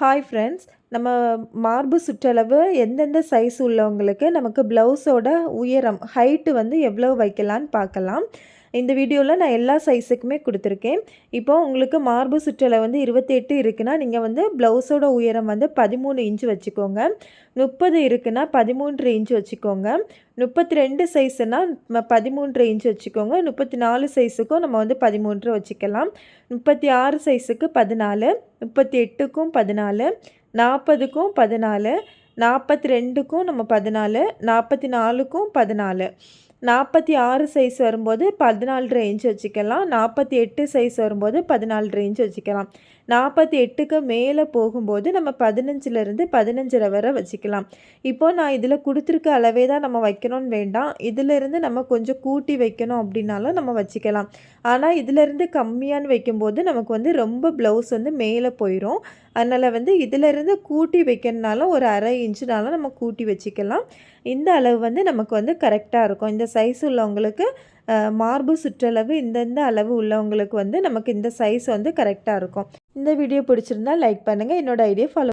Hi friends நம்ம மார்பு சுற்றளவு எந்தெந்த சைஸ் உள்ளவங்களுக்கு நமக்கு ப்ளவுஸோட உயரம் ஹைட்டு வந்து எவ்வளோ வைக்கலான்னு பார்க்கலாம். இந்த வீடியோவில் நான் எல்லா சைஸுக்குமே கொடுத்துருக்கேன். இப்போ உங்களுக்கு மார்பு சுற்றளவு வந்து இருபத்தெட்டு இருக்குன்னா நீங்கள் வந்து ப்ளவுஸோட உயரம் வந்து பதிமூணு இன்ச்சு வச்சுக்கோங்க. முப்பது இருக்குன்னா பதிமூன்று இன்ச்சு வச்சுக்கோங்க. முப்பத்தி ரெண்டு சைஸுனால் பதிமூன்று இன்ச்சு வச்சுக்கோங்க. முப்பத்தி நாலு சைஸுக்கும் நம்ம வந்து பதிமூன்று வச்சுக்கலாம். முப்பத்தி ஆறு சைஸுக்கு பதினாலு முப்பத்தி எட்டுக்கும் பதினாலு நாற்பதுக்கும் பதினாலு நாற்பத்தி ரெண்டுக்கும் நம்ம பதினாலு நாற்பத்தி நாலுக்கும் பதினாலு. நாற்பத்தி ஆறு சைஸ் வரும்போது பதினாலு ரேஞ்ச் வச்சுக்கலாம். நாற்பத்தி எட்டு சைஸ் வரும்போது பதினாலு ரேஞ்ச் வச்சுக்கலாம். நாற்பத்தி எட்டுக்கு மேலே போகும்போது நம்ம பதினஞ்சுலேருந்து பதினஞ்சரை வரை வச்சுக்கலாம். இப்போது நான் இதில் கொடுத்துருக்க அளவே தான் நம்ம வைக்கணும்னு வேண்டாம். இதிலிருந்து நம்ம கொஞ்சம் கூட்டி வைக்கணும் அப்படின்னாலும் நம்ம வச்சுக்கலாம். ஆனால் இதிலிருந்து கம்மியான்னு வைக்கும்போது நமக்கு வந்து ரொம்ப ப்ளவுஸ் வந்து மேலே போயிடும் அதனால் வந்து இதிலிருந்து கூட்டி வைக்கணுனாலும் ஒரு அரை இன்ச்சுனாலும் நம்ம கூட்டி வச்சுக்கலாம். இந்த அளவு வந்து நமக்கு வந்து கரெக்டாக இருக்கும். இந்த சைஸ் உள்ளவங்களுக்கு மார்பு சுற்றளவு இந்தந்த அளவு உள்ளவங்களுக்கு வந்து நமக்கு இந்த சைஸ் வந்து கரெக்டாக இருக்கும். இந்த வீடியோ பிடிச்சிருந்தா லைக் பண்ணுங்கள் என்னோடய ஐடியா ஃபாலோ